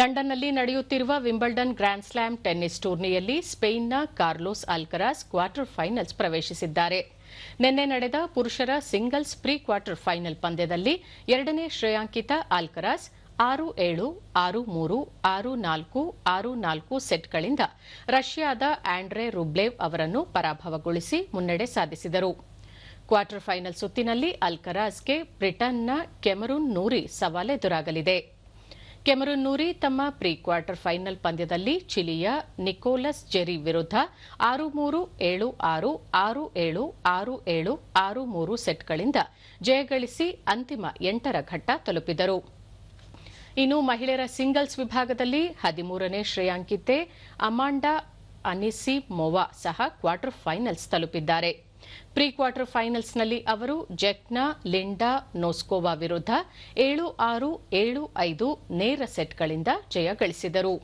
ಲಂಡನ್ನಲ್ಲಿ ನಡೆಯುತ್ತಿರುವ Wimbledon grand slam tennis ಟೂರ್ನಿಯಲ್ಲಿ ಸ್ಪೇನ್ನ ಕಾರ್ಲೋಸ್ ಅಲ್ಕರಾಸ್ ಕ್ವಾರ್ಟರ್ ಫೈನಲ್ಸ್ ಪ್ರವೇಶಿಸಿದ್ದಾರೆ. ನಿನ್ನೆ ನಡೆದ ಪುರುಷರ ಸಿಂಗಲ್ಸ್ ಪ್ರೀ ಕ್ವಾರ್ಟರ್ ಫೈನಲ್ ಪಂದ್ಯದಲ್ಲಿ ಎರಡನೇ ಶ್ರೇಯಾಂಕಿತ ಅಲ್ಕರಾಸ್ ಆರು ಏಳು, ಆರು ಮೂರು, ಆರು ನಾಲ್ಕು ಆರು ನಾಲ್ಕು ಸೆಟ್ಗಳಿಂದ ರಷ್ಯಾದ ಆಂಡ್ರೆ ರುಬ್ಲೇವ್ ಅವರನ್ನು ಪರಾಭವಗೊಳಿಸಿ ಮುನ್ನಡೆ ಸಾಧಿಸಿದರು. ಕ್ವಾರ್ಟರ್ ಫೈನಲ್ ಸುತ್ತಿನಲ್ಲಿ ಅಲ್ಕರಾಜ್ಗೆ ಬ್ರಿಟನ್ನ ಕೆಮರೂನ್ ನೂರಿ ಸವಾಲೆದುರಾಗಲಿದೆ. ಕೆಮರುನ್ ನೂರಿ ತಮ್ಮ ಪ್ರೀ ಕ್ವಾರ್ಟರ್ ಫೈನಲ್ ಪಂದ್ಯದಲ್ಲಿ ಚಿಲಿಯ ನಿಕೋಲಸ್ ಜೆರಿ ವಿರುದ್ಧ ಆರು ಮೂರು, ಏಳು ಆರು ಆರು ಏಳು ಆರು ಏಳು, ಆರು ಮೂರು ಸೆಟ್ಗಳಿಂದ ಜಯಗಳಿಸಿ ಅಂತಿಮ ಎಂಟರ ಘಟ್ಟ ತಲುಪಿದರು. ಇನ್ನು ಮಹಿಳೆಯರ ಸಿಂಗಲ್ಸ್ ವಿಭಾಗದಲ್ಲಿ ಹದಿಮೂರನೇ ಶ್ರೇಯಾಂಕಿತೆ ಅಮಾಂಡಾ ಅನಿಸಿ ಮೊವಾ ಸಹ ಕ್ವಾರ್ಟರ್ ಫೈನಲ್ಸ್ ತಲುಪಿದ್ದಾರೆ. ಪ್ರೀ ಕ್ವಾರ್ಟರ್ ಫೈನಲ್ಸ್ನಲ್ಲಿ ಅವರು ಜೆಕ್ನಾ ಲಿಂಡಾ ನೋಸ್ಕೋವಾ ವಿರುದ್ಧ ಏಳು ಆರು ಏಳು ಐದು ನೇರ ಸೆಟ್ಗಳಿಂದ ಜಯ ಗಳಿಸಿದರು.